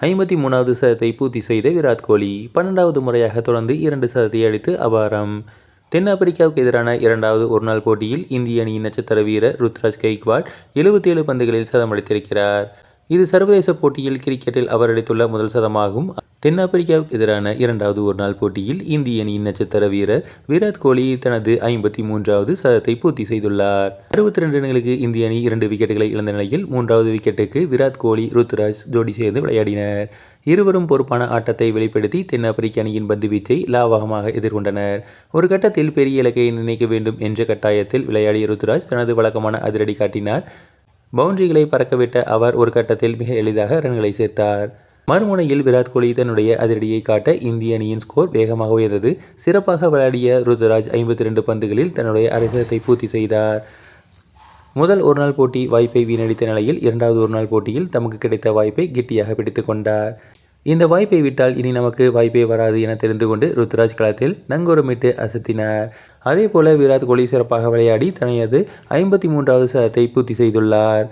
ஐம்பத்தி மூணாவது சதத்தை பூர்த்தி செய்த விராட் கோலி பன்னெண்டாவது முறையாக தொடர்ந்து இரண்டு சதத்தை அடித்து அபாரம். தென்னாப்பிரிக்காவுக்கு எதிரான இரண்டாவது ஒருநாள் போட்டியில் இந்திய அணியின் நட்சத்திர வீரர் ருத்ராஜ் கெய்க்வாட் எழுபத்தி ஏழு பந்துகளில் சதம் அடித்திருக்கிறார். இது சர்வதேச போட்டியில் கிரிக்கெட்டில் அவர் அடித்துள்ள முதல் சதமாகும். தென்னாப்பிரிக்காவுக்கு எதிரான இரண்டாவது ஒருநாள் போட்டியில் இந்திய அணியின் நட்சத்திர வீரர் விராட் கோலி தனது ஐம்பத்தி மூன்றாவது சதத்தை பூர்த்தி செய்துள்ளார். அறுபத்தி ரெண்டு ரன்களுக்கு இந்திய அணி இரண்டு விக்கெட்டுகளை இழந்த நிலையில் மூன்றாவது விக்கெட்டுக்கு விராட் கோலி ருத்ராஜ் ஜோடி சேர்ந்து விளையாடினர். இருவரும் பொறுப்பான ஆட்டத்தை வெளிப்படுத்தி தென்னாப்பிரிக்க அணியின் பந்து வீச்சை லாவகமாக எதிர்கொண்டனர். ஒரு கட்டத்தில் பெரிய இலக்கையை நிர்ணயிக்க வேண்டும் என்ற கட்டாயத்தில் விளையாடிய ருத்ராஜ் தனது வழக்கமான அதிரடி காட்டினார். பவுண்டரிகளை பறக்கவிட்ட அவர் ஒரு கட்டத்தில் மிக எளிதாக ரன்களை சேர்த்தார். மறுமுனையில் விராட் கோலி தன்னுடைய அதிரடியை காட்ட இந்திய அணியின் ஸ்கோர் வேகமாக உயர்ந்தது. சிறப்பாக விளையாடிய ருத்ராஜ் ஐம்பத்தி ரெண்டு பந்துகளில் தன்னுடைய அரசத்தை பூர்த்தி செய்தார். முதல் ஒருநாள் போட்டி வாய்ப்பை வீணடித்த நிலையில் இரண்டாவது ஒருநாள் போட்டியில் தமக்கு கிடைத்த வாய்ப்பை கிட்டியாக பிடித்து கொண்டார். இந்த வாய்ப்பை விட்டால் இனி நமக்கு வாய்ப்பே வராது என தெரிந்து கொண்டு ருத்ராஜ் களத்தில் நங்கூரமிட்டு அசத்தினார். அதே போல விராட் கோலி சிறப்பாக விளையாடி தனது ஐம்பத்தி மூன்றாவது சதத்தை பூர்த்தி செய்துள்ளார்.